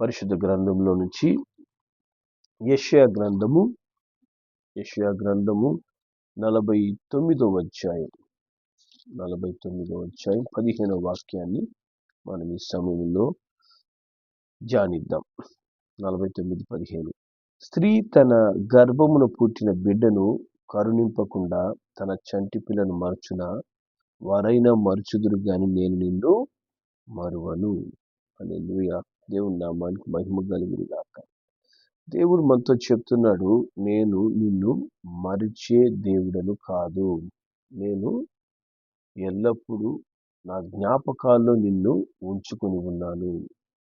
పరిశుద్ధ గ్రంథంలో నుంచి యెషయా గ్రంథము యెషయా గ్రంథము నలభై తొమ్మిదవ అధ్యాయం. నలభై తొమ్మిదవ అధ్యాయం పదిహేనవ వాక్యాన్ని మనం ఈ సమయంలో ధ్యానిద్దాం. నలభై తొమ్మిది పదిహేను. స్త్రీ తన గర్భమును పుట్టిన బిడ్డను కరుణింపకుండా తన చంటి పిల్లను మరచున? వారైనా మరుచుదురు గాని నేను నిన్ను మరువను. అని దేవుని నామానికి మహిమ కలిగిన గాక. దేవుడు మనతో చెప్తున్నాడు నేను నిన్ను మరిచే దేవుడను కాదు. నేను ఎల్లప్పుడూ నా జ్ఞాపకాల్లో నిన్ను ఉంచుకొని ఉన్నాను.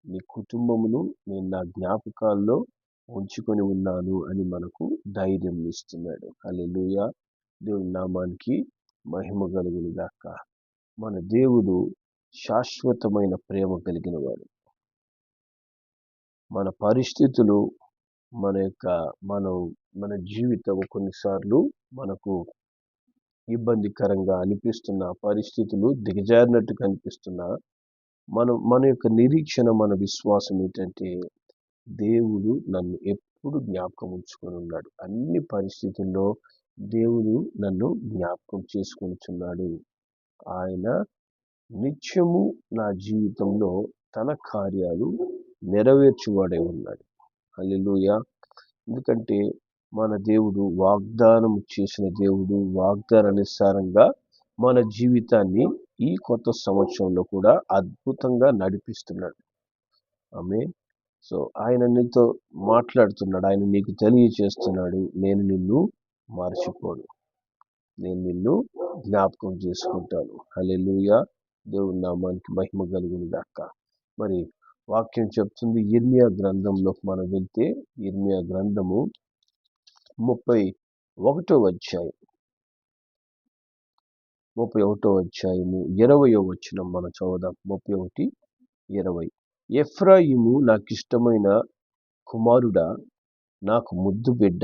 నీ కుటుంబమును నేను నా జ్ఞాపకాల్లో ఉంచుకొని ఉన్నాను అని మనకు ధైర్యం ఇస్తున్నాడు. అలెలుయ దేవుని నామానికి మహిమ కలుగునుగాక మన దేవుడు శాశ్వతమైన ప్రేమ కలిగిన వాడు మన పరిస్థితులు మన యొక్క మనం మన జీవితం కొన్నిసార్లు మనకు ఇబ్బందికరంగా అనిపిస్తున్న పరిస్థితులు దిగజారినట్టు కనిపిస్తున్న మనం మన యొక్క నిరీక్షణ మన విశ్వాసం ఏంటంటే దేవుడు నన్ను ఎప్పుడు జ్ఞాపకం ఉంచుకొని ఉన్నాడు. అన్ని పరిస్థితుల్లో దేవుడు నన్ను జ్ఞాపకం చేసుకుంటున్నాడు ఆయన నిత్యము నా జీవితంలో తన కార్యాలు నెరవేర్చువాడే ఉన్నాడు. అల్లెలుయ ఎందుకంటే మన దేవుడు వాగ్దానం చేసిన దేవుడు వాగ్దానానుసారంగా మన జీవితాన్ని ఈ కొత్త సంవత్సరంలో కూడా అద్భుతంగా నడిపిస్తున్నాడు. ఆమె సో ఆయన నీతో మాట్లాడుతున్నాడు. ఆయన నీకు తెలియచేస్తున్నాడు నేను నిన్ను మర్చిపోను. నేను నిన్ను జ్ఞాపకం చేసుకుంటాను. హలెలుయ దేవుని నామానికి మహిమ కలుగును గాక. మరి వాక్యం చెప్తుంది ఇర్మియా గ్రంథంలోకి మనం వెళ్తే ఇర్మియా గ్రంథము ముప్పై ఒకటో అధ్యాయం. ముప్పై ఒకటో అధ్యాయము ఇరవయో వచ్చిన మనం చదువుదాం. ముప్పై ఒకటి ఇరవై. ఎఫ్రాయిము నాకు ఇష్టమైన కుమారుడా నాకు ముద్దు బిడ్డ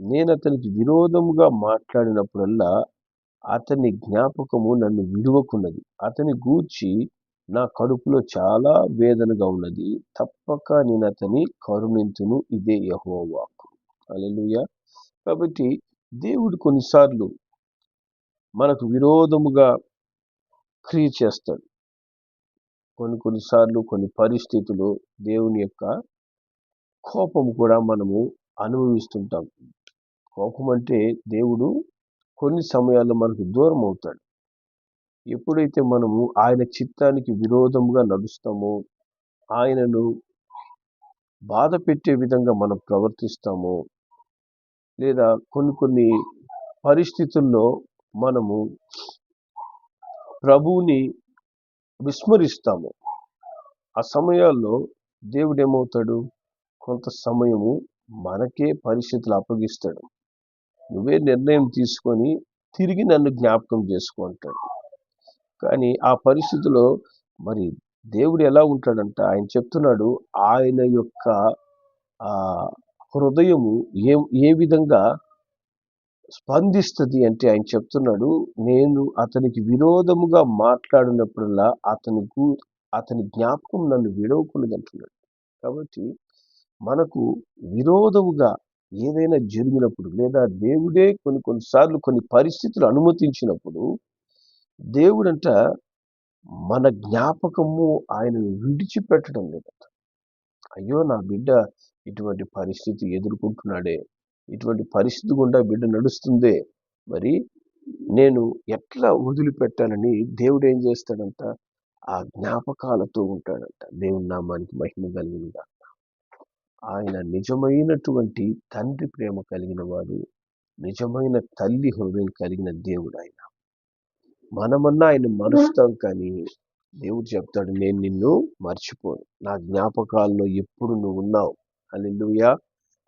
నేను అతనికి విరోధముగా మాట్లాడినప్పుడల్లా అతని జ్ఞాపకము నన్ను విడువకున్నది అతని గూర్చి నా కడుపులో చాలా వేదనగా ఉన్నది. తప్పక నేను అతని కరుణింతును. ఇదే యహోవాకు. అలెలుయ కాబట్టి దేవుడు కొన్నిసార్లు మనకు విరోధముగా క్రియ చేస్తాడు. కొన్ని కొన్నిసార్లు కొన్ని పరిస్థితులు దేవుని యొక్క కోపం కూడా మనము అనుభవిస్తుంటాం. కోపం అంటే దేవుడు కొన్ని సమయాల్లో మనకు దూరం అవుతాడు ఎప్పుడైతే మనము ఆయన చిత్తానికి విరోధంగా నడుస్తామో ఆయనను బాధ పెట్టే విధంగా మనం ప్రవర్తిస్తామో లేదా కొన్ని కొన్ని పరిస్థితుల్లో మనము ప్రభువుని విస్మరిస్తాము. ఆ సమయాల్లో దేవుడు ఏమవుతాడు కొంత సమయము మనకే పరిస్థితులు అప్పగిస్తాడు. నువ్వే నిర్ణయం తీసుకొని తిరిగి నన్ను జ్ఞాపకం చేసుకుంటాడు కానీ ఆ పరిస్థితిలో మరి దేవుడు ఎలా ఉంటాడంట? ఆయన చెప్తున్నాడు ఆయన యొక్క హృదయము ఏ ఏ విధంగా స్పందిస్తుంది అంటే ఆయన చెప్తున్నాడు నేను అతనికి విరోధముగా మాట్లాడినప్పుడల్లా అతని అతని జ్ఞాపకం నన్ను విడవకున్నది అంటున్నాడు కాబట్టి మనకు విరోధముగా ఏదైనా జరిగినప్పుడు లేదా దేవుడే కొన్ని కొన్నిసార్లు కొన్ని పరిస్థితులు అనుమతించినప్పుడు దేవుడంట మన జ్ఞాపకము ఆయనను విడిచిపెట్టడం లేదంట అయ్యో నా బిడ్డ ఇటువంటి పరిస్థితి ఎదుర్కొంటున్నాడే. ఇటువంటి పరిస్థితి గుండా బిడ్డ నడుస్తుందే. మరి నేను ఎట్లా వదిలిపెట్టాలని దేవుడు ఏం చేస్తాడంట? ఆ జ్ఞాపకాలతో ఉంటాడంట. దేవుని నామానికి మహిమ కలిగినగా ఆయన నిజమైనటువంటి తండ్రి ప్రేమ కలిగిన వాడు. నిజమైన తల్లి హృదయం కలిగిన దేవుడు ఆయన. మనమన్నా ఆయన మరుస్తాం కానీ దేవుడు చెప్తాడు నేను నిన్ను మర్చిపోను. నా జ్ఞాపకాల్లో ఎప్పుడు నువ్వు ఉన్నావు. అని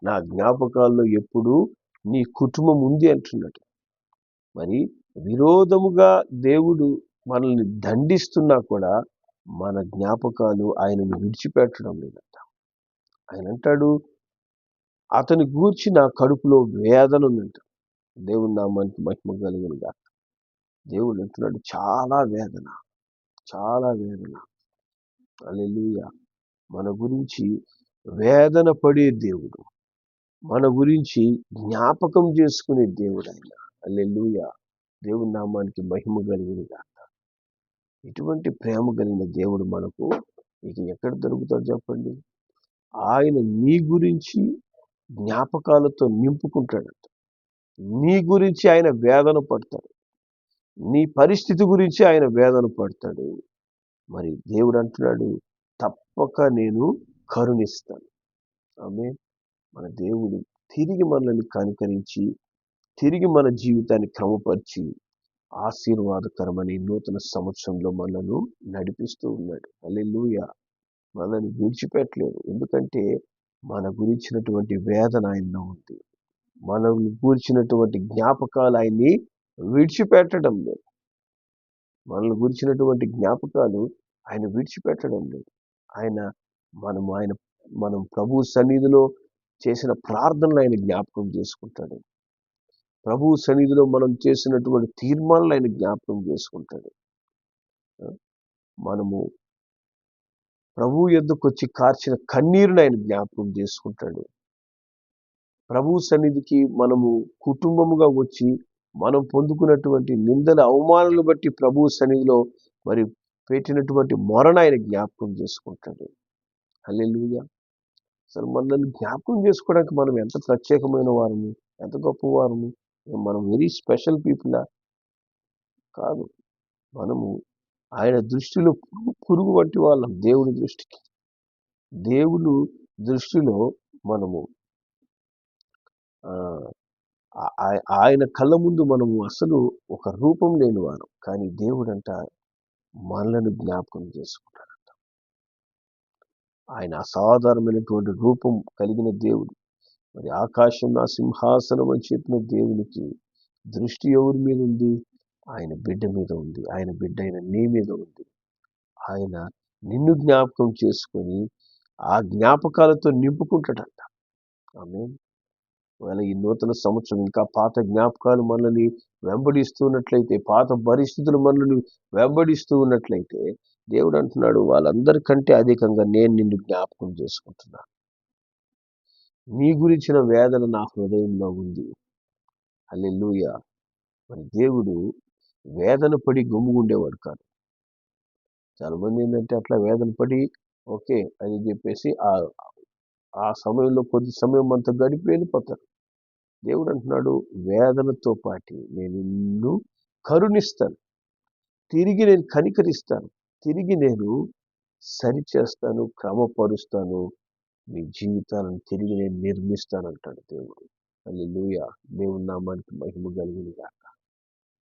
నా జ్ఞాపకాల్లో ఎప్పుడు నీ కుటుంబం ఉంది అంటున్నాడు. మరి విరోధముగా దేవుడు మనల్ని దండిస్తున్నా కూడా మన జ్ఞాపకాలు ఆయనను విడిచిపెట్టడం లేదంట. ఆయన అంటాడు అతని గూర్చి నా కడుపులో వేదన ఉందంట. దేవుని నామానికి మహిమ కలిగినగా దేవుడు అంటున్నాడు చాలా వేదన చాలా వేదన. అల్లెలుయ మన గురించి వేదన పడే దేవుడు. మన గురించి జ్ఞాపకం చేసుకునే దేవుడు ఆయన అల్లెలుయ దేవుడి నామానికి మహిమ కలిగినగా ఇటువంటి ప్రేమ కలిగిన దేవుడు మనకు ఇక ఎక్కడ దొరుకుతాడు చెప్పండి? ఆయన నీ గురించి జ్ఞాపకాలతో నింపుకుంటాడట. నీ గురించి ఆయన వేదన పడతాడు. నీ పరిస్థితి గురించి ఆయన వేదన పడతాడు. మరి దేవుడు అంటున్నాడు తప్పక నేను కరుణిస్తాను. ఆమె మన దేవుడు తిరిగి మనల్ని కనుకరించి తిరిగి మన జీవితాన్ని క్రమపరిచి ఆశీర్వాదకరమని నూతన సంవత్సరంలో మనను నడిపిస్తూ ఉన్నాడు. అల్లెలుయ మనల్ని విడిచిపెట్టలేదు ఎందుకంటే మన గురించినటువంటి వేదన ఆయనలో ఉంది. మనల్ని గురించినటువంటి జ్ఞాపకాలు ఆయన్ని విడిచిపెట్టడం లేదు. మనల్ని గురించినటువంటి జ్ఞాపకాలు ఆయన విడిచిపెట్టడం లేదు. ఆయన మనం ఆయన మనం ప్రభు సన్నిధిలో చేసిన ప్రార్థనలు ఆయన జ్ఞాపకం చేసుకుంటాడు. ప్రభు సన్నిధిలో మనం చేసినటువంటి తీర్మానాలు ఆయన జ్ఞాపకం చేసుకుంటాడు. మనము ప్రభు ఎద్దుకు వచ్చి కార్చిన కన్నీరుని ఆయన జ్ఞాపకం చేసుకుంటాడు. ప్రభు సన్నిధికి మనము కుటుంబముగా వచ్చి మనం పొందుకున్నటువంటి నిందల అవమానాలు బట్టి ప్రభు సన్నిధిలో మరి పెట్టినటువంటి మొరణ ఆయన జ్ఞాపకం చేసుకుంటాడు. హల్లెలుయ! అసలు మనల్ని జ్ఞాపకం చేసుకోవడానికి మనం ఎంత ప్రత్యేకమైన వారము ఎంత గొప్ప వారము? మనం వెరీ స్పెషల్ పీపులా? కాదు. మనము ఆయన దృష్టిలో పురుగు వంటి వాళ్ళం దేవుడి దృష్టికి. దేవుడు దృష్టిలో మనము ఆయన కళ్ళ ముందు మనము అసలు ఒక రూపం లేని వారు. కానీ దేవుడంట మనలను జ్ఞాపకం చేసుకుంటాడంట. ఆయన అసాధారణమైనటువంటి రూపం కలిగిన దేవుడు. మరి ఆకాశం నా సింహాసనం అని చెప్పిన దేవునికి దృష్టి ఎవరి మీద ఉంది? ఆయన బిడ్డ మీద ఉంది. ఆయన బిడ్డ అయిన నీ మీద ఉంది. ఆయన నిన్ను జ్ఞాపకం చేసుకొని ఆ జ్ఞాపకాలతో నింపుకుంటాడంట. ఆమె ఒకవేళ ఈ నూతన సంవత్సరం ఇంకా పాత జ్ఞాపకాలు మనల్ని వెంబడిస్తున్నట్లయితే పాత పరిస్థితులు మనల్ని వెంబడిస్తూ ఉన్నట్లయితే దేవుడు అంటున్నాడు వాళ్ళందరికంటే అధికంగా నేను నిన్ను జ్ఞాపకం చేసుకుంటున్నాను నీ గురించిన వేదన నా హృదయంలో ఉంది. అల్లెల్లుయ మరి దేవుడు వేదన పడి గుమ్ముగుండేవాడు కాదు. చాలా మంది ఏంటంటే అట్లా వేదన పడి ఓకే అని చెప్పేసి ఆ సమయంలో కొద్ది సమయం అంతా గడిపి వెళ్ళిపోతారు దేవుడు అంటున్నాడు వేదనతో పాటి నేను నిన్ను కరుణిస్తాను. తిరిగి నేను కనికరిస్తాను. తిరిగి నేను సరిచేస్తాను క్రమపరుస్తాను. మీ జీవితాలను తిరిగి నేను నిర్మిస్తాను అంటాడు దేవుడు. మళ్ళీ లూయ దేవుని నామానికి మహిమ కలిగిన కాక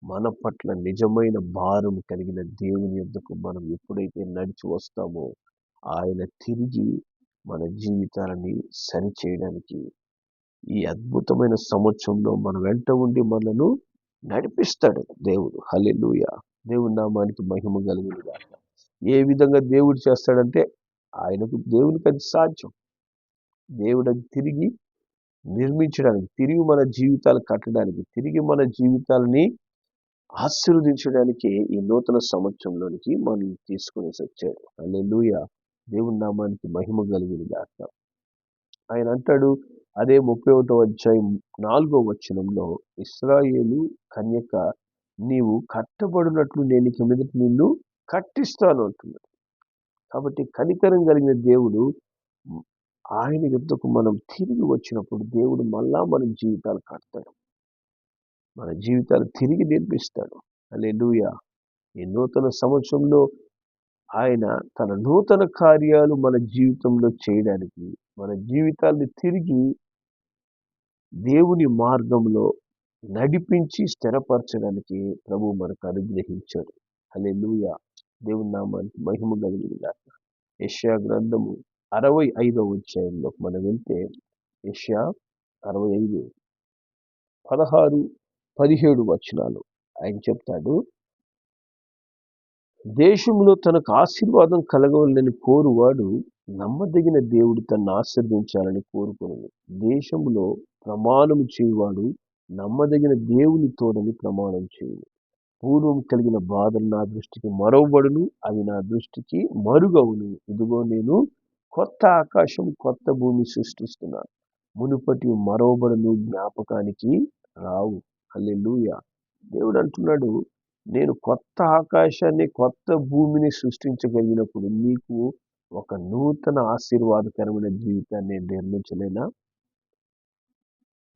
మన పట్ల నిజమైన భారం కలిగిన దేవుని యొద్దకు మనం ఎప్పుడైతే నడిచి వస్తామో ఆయన తిరిగి మన జీవితాలని సరి చేయడానికి ఈ అద్భుతమైన సంవత్సరంలో మన వెంట ఉండి మనను నడిపిస్తాడు దేవుడు. హలెలుయ దేవుడి నామానికి మహిమ కలిగిన కాక ఏ విధంగా దేవుడు చేస్తాడంటే ఆయనకు దేవునికి అది సాధ్యం. దేవుడు అది తిరిగి నిర్మించడానికి తిరిగి మన జీవితాలు కట్టడానికి తిరిగి మన జీవితాలని ఆశీర్వదించడానికి ఈ నూతన సంవత్సరంలోనికి మనం తీసుకునేసి వచ్చాడు. అల్లెలుయ దేవుని నామానికి మహిమ కలిగింది గాక. ఆయన అంటాడు అదే ముప్పై ఒకటో అధ్యాయం నాలుగో వచనంలో ఇస్రాయేలు కన్యక నీవు కట్టబడినట్లు నేను ఇక మీదట నిన్ను కట్టిస్తాను అంటున్నాడు. కాబట్టి కనికరం కలిగిన దేవుడు ఆయన యుద్ధకు మనం తిరిగి వచ్చినప్పుడు దేవుడు మళ్ళా మన జీవితాలు కడతాడు. మన జీవితాలు తిరిగి నిర్మిస్తాడు అలే ఈ నూతన సంవత్సరంలో ఆయన తన నూతన కార్యాలు మన జీవితంలో చేయడానికి మన జీవితాన్ని తిరిగి దేవుని మార్గంలో నడిపించి స్థిరపరచడానికి ప్రభు మనకు అనుగ్రహించాడు. అలే దేవుని నామానికి మహిమ కలిగిందా యష్యా గ్రంథము అరవై ఐదవ అధ్యాయంలో మనం వెళ్తే యష్యా అరవై ఐదు పదహారు పదిహేడు వచనాలు ఆయన చెప్తాడు. దేశంలో తనకు ఆశీర్వాదం కలగవాలని కోరువాడు నమ్మదగిన దేవుడు తను ఆశీర్దించాలని కోరుకున్నది దేశంలో ప్రమాణం చేయువాడు నమ్మదగిన దేవుని తోడని ప్రమాణం చేయును. పూర్వం కలిగిన బాధలు నా దృష్టికి మరవబడును అవి నా దృష్టికి మరుగవును. ఇదిగో నేను కొత్త ఆకాశం కొత్త భూమి సృష్టిస్తున్నాను. మునుపటి మరోబడులు జ్ఞాపకానికి రావు. అల్లెలుయ దేవుడు అంటున్నాడు నేను కొత్త ఆకాశాన్ని కొత్త భూమిని సృష్టించగలిగినప్పుడు నీకు ఒక నూతన ఆశీర్వాదకరమైన జీవితాన్ని నిర్మించలేనా?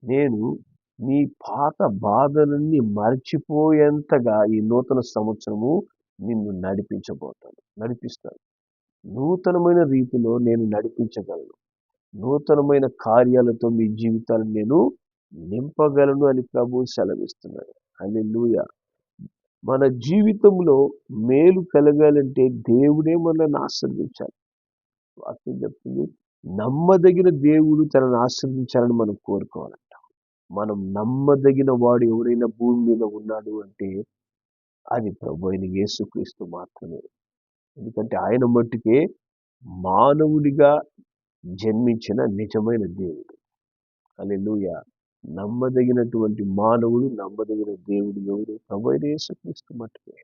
నేను నీ పాత బాధలన్నీ మర్చిపోయేంతగా ఈ నూతన సంవత్సరము నిన్ను నడిపించబోతాను నడిపిస్తాను. నూతనమైన రీతిలో నేను నడిపించగలను. నూతనమైన కార్యాలతో మీ జీవితాలను నేను నింపగలను అని ప్రభు సెలవిస్తున్నాడు. హల్లెలూయ. మన జీవితంలో మేలు కలగాలంటే దేవుడే మనల్ని ఆశ్రదించాలి వాక్యం చెప్తుంది నమ్మదగిన దేవుడు తనను ఆశ్రదించాలని మనం కోరుకోవాలంట. మనం నమ్మదగిన వాడు ఎవరైనా భూమి మీద ఉన్నాడు అంటే అది ప్రభు అయిన యేసుక్రీస్తు మాత్రమే. ఎందుకంటే ఆయన మట్టుకే మానవుడిగా జన్మించిన నిజమైన దేవుడు. అల్లెలుయ నమ్మదగినటువంటి మానవుడు నమ్మదగిన దేవుడు ఎవరు? ప్రభు అయిన యేసుక్రీస్తు మట్టుకే.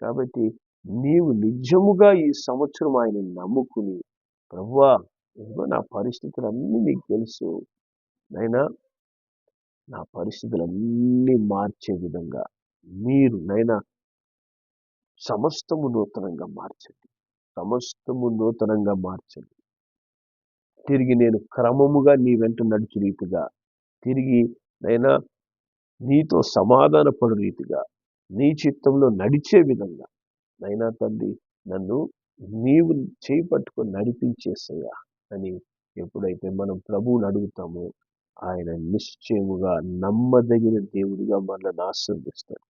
కాబట్టి నీవు నిజముగా ఈ సంవత్సరం ఆయన నమ్ముకుని ప్రవ్వా ఇదిగో నా పరిస్థితులన్నీ నీకు తెలుసు. నైనా నా పరిస్థితులన్నీ మార్చే విధంగా మీరు నైనా సమస్తము నూతనంగా మార్చండి. సమస్తము నూతనంగా మార్చండి. తిరిగి నేను క్రమముగా నీ వెంట నడుచు రీతిగా తిరిగి నైనా నీతో సమాధానపడు రీతిగా నీ చిత్తంలో నడిచే విధంగా నైనా తండ్రి నన్ను నీవు చేపట్టుకొని నడిపించేసయ్యా అని ఎప్పుడైతే మనం ప్రభువుని అడుగుతామో ఆయన నిశ్చయముగా నమ్మదగిన దేవుడిగా మనల్ని ఆశీర్దిస్తాడు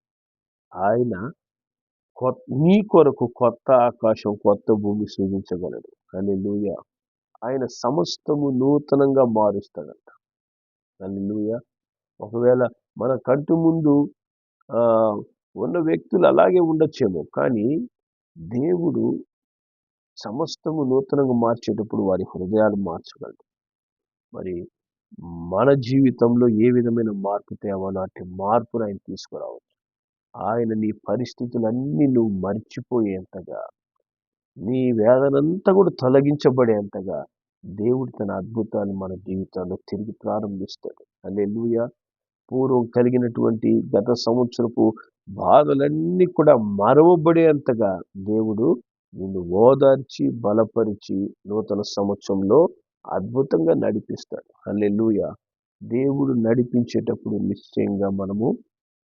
ఆయన నీ కొరకు కొత్త ఆకాశం కొత్త భూమి సృజించగలడు. కానీ ఆయన సమస్తము నూతనంగా మారుస్తాడంట. లూయ ఒకవేళ మన కంటి ముందు ఉన్న వ్యక్తులు అలాగే ఉండొచ్చేమో కానీ దేవుడు సమస్తము నూతనంగా మార్చేటప్పుడు వారి హృదయాలు మార్చగలడు. మరి మన జీవితంలో ఏ విధమైన మార్పు తేవాలో అట్టి మార్పును ఆయన తీసుకురావచ్చు. ఆయన నీ పరిస్థితులన్నీ నువ్వు మర్చిపోయేంతగా నీ వేదనంతా కూడా తొలగించబడేంతగా దేవుడు తన అద్భుతాన్ని మన జీవితాల్లో తిరిగి ప్రారంభిస్తాడు. అల్లెలుయ పూర్వం కలిగినటువంటి గత సంవత్సరపు బాధలన్నీ కూడా మరవబడేంతగా దేవుడు నిన్ను ఓదార్చి బలపరిచి నూతన సంవత్సరంలో అద్భుతంగా నడిపిస్తాడు. అల్లెలుయ దేవుడు నడిపించేటప్పుడు నిశ్చయంగా మనము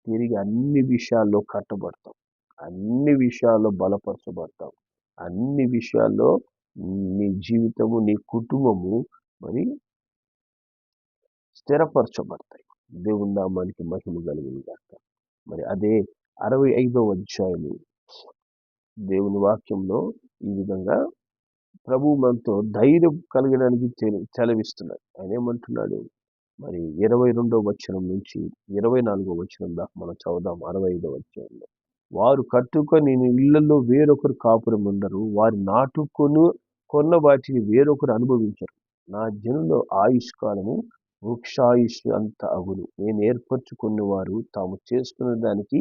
తిరిగి అన్ని విషయాల్లో కట్టబడతాం. అన్ని విషయాల్లో బలపరచబడతాం. అన్ని విషయాల్లో నీ జీవితము నీ కుటుంబము మరి స్థిరపరచబడతాయి. దేవుని నామానికి మహిమ కలిగిన గాక. మరి అదే అరవై ఐదవ అధ్యాయము. దేవుని వాక్యంలో ఈ విధంగా ప్రభు మనతో ధైర్యం కలగడానికి చలవిస్తున్నాడు ఆయన ఏమంటున్నాడు? మరి ఇరవై రెండవ వచనం నుంచి ఇరవై నాలుగో వచనం దాకా మనం చదువుదాం అరవై ఐదవ వచనంలో వారు కట్టుకొని ఇళ్ళలో వేరొకరు కాపురం ఉండరు వారి నాటుకొని కొన్న వాటిని వేరొకరు అనుభవించరు. నా జనుల ఆయుష్కాలము వృక్షాయుష్ అంత అగును. నేను ఏర్పరచుకున్న వారు తాము చేసుకున్న దానికి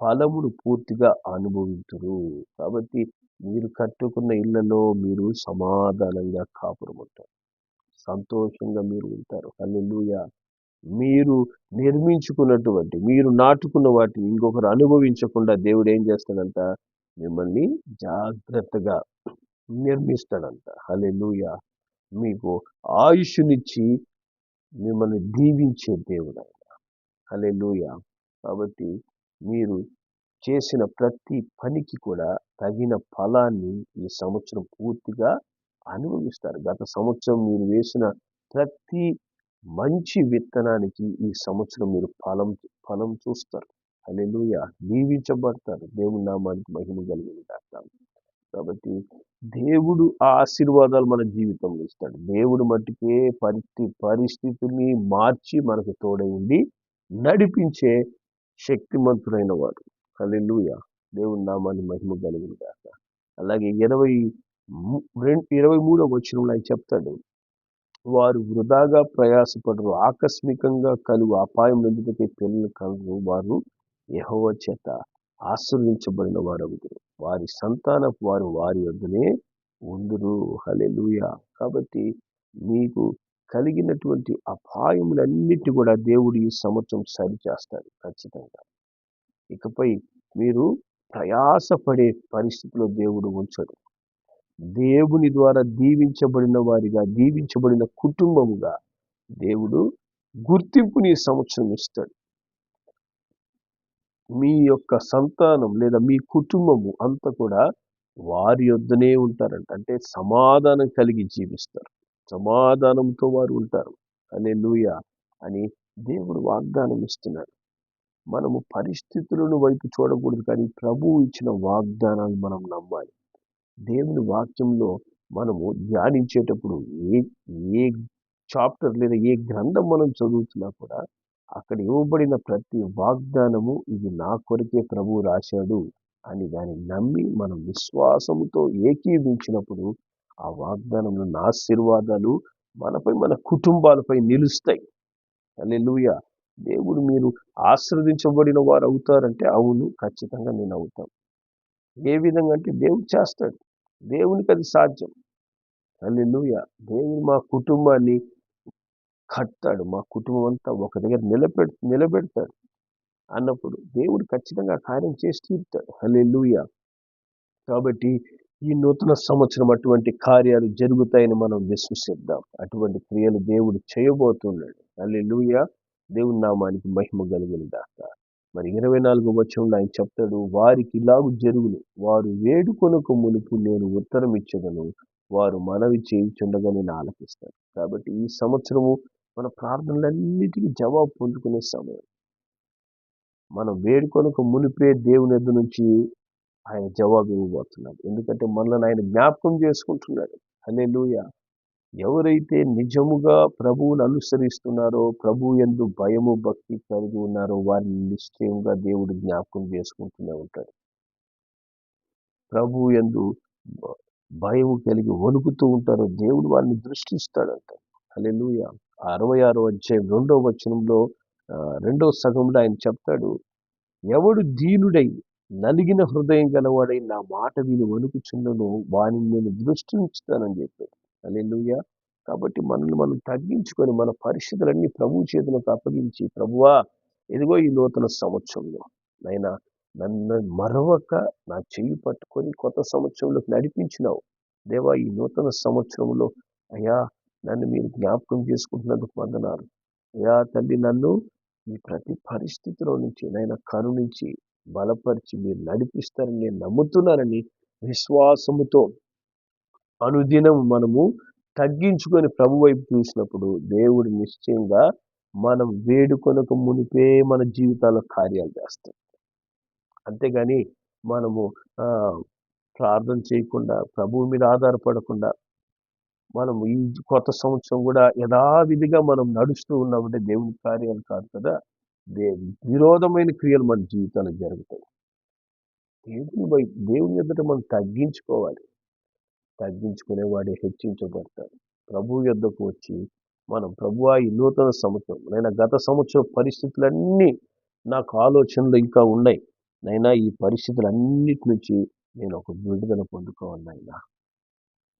ఫలమును పూర్తిగా అనుభవించరు కాబట్టి మీరు కట్టుకున్న ఇళ్ళలో మీరు సమాధానంగా కాపురం ఉంటారు సంతోషంగా మీరు ఉంటారు. అల్లెలుయ మీరు నిర్మించుకున్నటువంటి మీరు నాటుకున్న వాటిని ఇంకొకరు అనుభవించకుండా దేవుడు ఏం చేస్తాడంట? మిమ్మల్ని జాగ్రత్తగా నిర్మిస్తాడంట. హలెలుయ మీకు ఆయుష్నిచ్చి మిమ్మల్ని దీవించే దేవుడు ఆయన హలెలుయ కాబట్టి మీరు చేసిన ప్రతి పనికి కూడా తగిన ఫలాన్ని ఈ సంవత్సరం పూర్తిగా అనుభవిస్తారు. గత సంవత్సరం మీరు వేసిన ప్రతి మంచి విత్తనానికి ఈ సంవత్సరం మీరు ఫలం ఫలం చూస్తారు. అల్లెలుయ దీవించబడతారు. దేవుని నామానికి మహిమ కలిగిన కాబట్టి దేవుడు ఆ ఆశీర్వాదాలు మన జీవితంలో ఇస్తాడు. దేవుడు మట్టుకే పరిస్థితి పరిస్థితిని మార్చి మనకు తోడై ఉండి నడిపించే శక్తిమంతుడైన వాడు. హల్లెలూయ. దేవుని నామాన్ని మహిమ కలిగిన కాక అలాగే ఇరవై రెండు ఇరవై మూడో వచనంలో ఆయన చెప్తాడు. వారు వృధాగా ప్రయాసపడరు ఆకస్మికంగా కలుగు అపాయం ఎందుకంటే పిల్లలు కలరు వారు యహోవ చేత ఆశ్రయించబడిన వారు వారి సంతాన వారు వారి వద్దనే ఉందురు. హలెలుయ కాబట్టి మీకు కలిగినటువంటి అపాయములన్నిటి కూడా దేవుడు ఈ సంవత్సరం సరిచేస్తాడు ఖచ్చితంగా. ఇకపై మీరు ప్రయాసపడే పరిస్థితిలో దేవుడు ఉంచడు. దేవుని ద్వారా దీవించబడిన వారిగా దీవించబడిన కుటుంబముగా దేవుడు గుర్తింపుని సంవత్సరం ఇస్తాడు. మీ యొక్క సంతానం లేదా మీ కుటుంబము అంతా కూడా వారి యొద్దనే ఉంటారంట. అంటే సమాధానం కలిగి జీవిస్తారు. సమాధానంతో వారు ఉంటారు. అనే లూయ అని దేవుడు వాగ్దానం ఇస్తున్నాడు. మనము పరిస్థితులను వైపు చూడకూడదు కానీ ప్రభువు ఇచ్చిన వాగ్దానాలు మనం నమ్మాలి. దేవుని వాక్యంలో మనము ధ్యానించేటప్పుడు ఏ ఏ చాప్టర్ లేదా ఏ గ్రంథం మనం చదువుతున్నా కూడా అక్కడ ఇవ్వబడిన ప్రతి వాగ్దానము ఇది నా కొరకే ప్రభు రాశాడు అని దాన్ని నమ్మి మనం విశ్వాసముతో ఏకీవించినప్పుడు ఆ వాగ్దానంలో నా ఆశీర్వాదాలు మనపై మన కుటుంబాలపై నిలుస్తాయి. అల్లెలుయ దేవుడు మీరు ఆశ్రదించబడిన వారు అవుతారంటే అవును ఖచ్చితంగా నేను అవుతాను. ఏ విధంగా అంటే దేవుడు చేస్తాడు. దేవునికి అది సాధ్యం. అల్లెలుయ దేవుడు మా కుటుంబాన్ని కడతాడు. మా కుటుంబం అంతా ఒక దగ్గర నిలబె నిలబెడతాడు. అన్నప్పుడు దేవుడు ఖచ్చితంగా కార్యం చేసి తీరుతాడు. హలెలుయ కాబట్టి ఈ నూతన సంవత్సరం అటువంటి కార్యాలు జరుగుతాయని మనం విశ్వసిద్దాం. అటువంటి క్రియలు దేవుడు చేయబోతున్నాడు. హలెలుయ దేవుడి నామానికి మహిమ కలిగిన దాకా మరి ఇరవై నాలుగో వచ్చంలో ఆయన చెప్తాడు వారికి ఇలాగు జరుగును. వారు వేడుకొనకు మునుపు నేను ఉత్తరం ఇచ్చదను వారు మనవి చేయించుండగా నేను ఆలకిస్తాను. కాబట్టి ఈ సంవత్సరము మన ప్రార్థనలన్నిటికీ జవాబు పొందుకునే సమయం. మనం వేడుకొనకు మునిపే దేవుని ఎద్దు నుంచి ఆయన జవాబు ఇవ్వబోతున్నాడు. ఎందుకంటే మనల్ని ఆయన జ్ఞాపకం చేసుకుంటున్నాడు. అనే ఎవరైతే నిజముగా ప్రభువును అనుసరిస్తున్నారో ప్రభు ఎందు భయము భక్తి కలిగి ఉన్నారో వారిని నిశ్చయంగా దేవుడు జ్ఞాపకం చేసుకుంటూనే ఉంటాడు. ప్రభు ఎందు భయము కలిగి వణుకుతూ ఉంటారో. దేవుడు వారిని దృష్టిస్తాడంట. అలెలుయా అరవై ఆరో అధ్యాయం రెండో వచనంలో రెండో సగంలో ఆయన చెప్తాడు ఎవడు దీనుడై నలిగిన హృదయం గలవాడై నా మాట విని వణుకుచున్నను వాని నేను దృష్టి ఉంచుతానని చెప్పాడు. అలెలుయ కాబట్టి మనల్ని మనం తగ్గించుకొని మన పరిస్థితులన్నీ ప్రభు చేతులకు అప్పగించి ప్రభువా ఇదిగో ఈ నూతన సంవత్సరంలో నైనా నన్ను మరొక నా చెయ్యి పట్టుకొని కొత్త సంవత్సరంలోకి నడిపించినావు. దేవా ఈ నూతన సంవత్సరంలో అయ్యా నన్ను మీరు జ్ఞాపకం చేసుకుంటున్నందుకు వందనాలు. అయ్యా తల్లి నన్ను ఈ ప్రతి పరిస్థితిలో నుంచి నైనా కరుణించి బలపరిచి మీరు నడిపిస్తారని నేను నమ్ముతున్నానని విశ్వాసముతో అనుదినం మనము తగ్గించుకొని ప్రభు వైపు చూసినప్పుడు దేవుడు నిశ్చయంగా మనం వేడుకొనక మునిపే మన జీవితాల్లో కార్యాలు చేస్తాం అంతేగాని మనము ప్రార్థన చేయకుండా ప్రభువు మీద ఆధారపడకుండా మనం ఈ కొత్త సంవత్సరం కూడా యథావిధిగా మనం నడుస్తూ ఉన్నామంటే దేవుని కార్యాలు కాదు కదా? దే విరోధమైన క్రియలు మన జీవితాలు జరుగుతాయి. దేవుని వైపు దేవుని ఎదుట మనం తగ్గించుకోవాలి. తగ్గించుకునేవాడే హెచ్చించబడతాడు. ప్రభు యుద్ధకు వచ్చి మనం ప్రభు ఈ నూతన సంవత్సరం నైనా గత సంవత్సరం పరిస్థితులన్నీ నాకు ఆలోచనలు ఇంకా ఉన్నాయి. నైనా ఈ పరిస్థితులన్నిటి నుంచి నేను ఒక విడుదల పొందుకోవాలైనా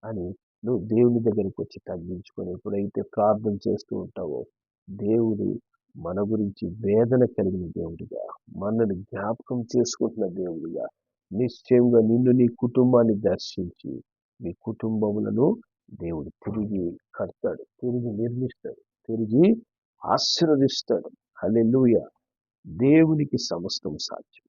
అని నువ్వు దేవుని దగ్గరికి వచ్చి తగ్గించుకొని ఎప్పుడైతే ప్రార్థన చేస్తూ ఉంటావో దేవుడు మన గురించి వేదన కలిగిన దేవుడిగా మనల్ని జ్ఞాపకం చేసుకుంటున్న దేవుడిగా నిశ్చయంగా నిన్ను నీ కుటుంబాన్ని దర్శించి మీ కుటుంబములను దేవుడు తిరిగి కడతాడు తిరిగి నిర్మిస్తాడు తిరిగి ఆశీర్వదిస్తాడు. హలెలుయ దేవునికి సమస్తం సాధ్యం.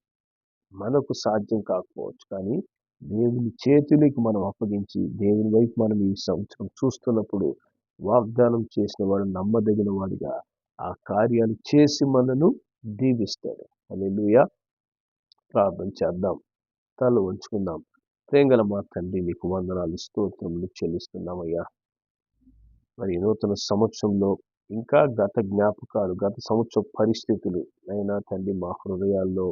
మనకు సాధ్యం కాకపోవచ్చు కానీ దేవుని చేతులకి మనం అప్పగించి దేవుని వైపు మనం ఈ సంవత్సరం చూస్తున్నప్పుడు వాగ్దానం చేసిన వాడు నమ్మదగిన వాడిగా ఆ కార్యాలు చేసి మనను దీవిస్తాడు. అలెలుయ ప్రార్థన చేద్దాం. తల ఉంచుకుందాం ప్రేంగల మా తండ్రి నీకు వందనాలు స్తోత్రములు చెల్లిస్తున్నామయ్యా. మరి నూతన సంవత్సరంలో ఇంకా గత జ్ఞాపకాలు గత సంవత్సరం పరిస్థితులు అయినా తండ్రి మా హృదయాల్లో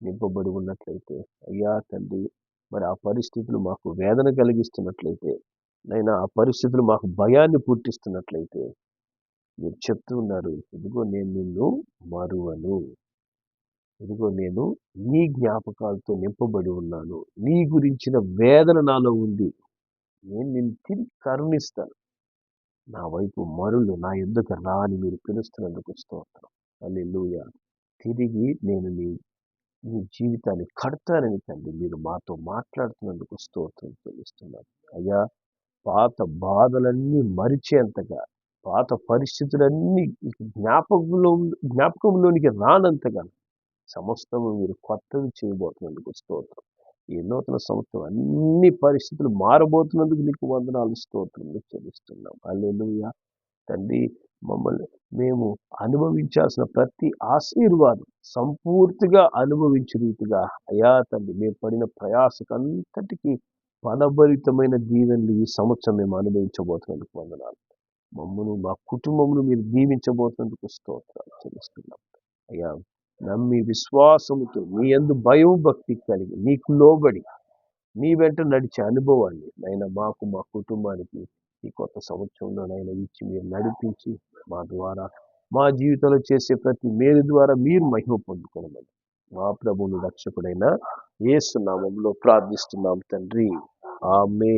నింపబడి ఉన్నట్లయితే అయ్యా తండ్రి మరి ఆ పరిస్థితులు మాకు వేదన కలిగిస్తున్నట్లయితే నైనా ఆ పరిస్థితులు మాకు భయాన్ని పుట్టిస్తున్నట్లయితే మీరు చెప్తూ ఉన్నారు ఇదిగో నేను నిన్ను మరువను. ఇదిగో నేను నీ జ్ఞాపకాలతో నింపబడి ఉన్నాను. నీ గురించిన వేదన నాలో ఉంది. నేను నిన్ను తిరిగి కరుణిస్తాను. నా వైపు మరులు నా ఎందుకు రాని మీరు పిలుస్తున్నందుకు స్తోత్రం. హల్లెలూయా. తిరిగి నేను నీ మీ జీవితాన్ని కడతానని తండ్రి మీరు మాతో మాట్లాడుతున్నందుకు స్తోత్రం చెల్లిస్తున్నాను. అయ్యా పాత బాధలన్నీ మరిచేంతగా పాత పరిస్థితులన్నీ జ్ఞాపకంలో జ్ఞాపకంలోనికి రానంతగా సమస్తము మీరు కొత్తవి చేయబోతున్నందుకు స్తోత్రం. ఈ నూతన సంవత్సరం అన్ని పరిస్థితులు మారబోతున్నందుకు నీకు వందనాలు స్తోత్రం చెల్లిస్తున్నాం. అల్లెలుయ తండ్రి మమ్మల్ని. మేము అనుభవించాల్సిన ప్రతి ఆశీర్వాదం సంపూర్తిగా అనుభవించే రీతిగా అయా తండ్రి మేము పడిన ప్రయాసకంతటికి ఫలభరితమైన దీవెనలు ఈ సంవత్సరం మేము అనుభవించబోతున్నందుకు వందనాలు. మమ్మను మా కుటుంబమును మీరు దీవించబోతున్నందుకు స్తోత్రాలు చెల్లిస్తున్నాం. అయ్యా నమ్మి విశ్వాసముతో మీ ఎందు భయం భక్తి కలిగి నీకు లోబడి నీ వెంట నడిచే అనుభవాన్ని నైనా మాకు మా కుటుంబానికి ఈ కొత్త సంవత్సరంలో ఆయన ఇచ్చి మీరు నడిపించి మా ద్వారా మా జీవితంలో చేసే ప్రతి మేలు ద్వారా మీరు మహిమ పొందుకోనమని మా ప్రభువుని రక్షకుడైన యేసు నామంలో ప్రార్థిస్తున్నాం తండ్రి. ఆమె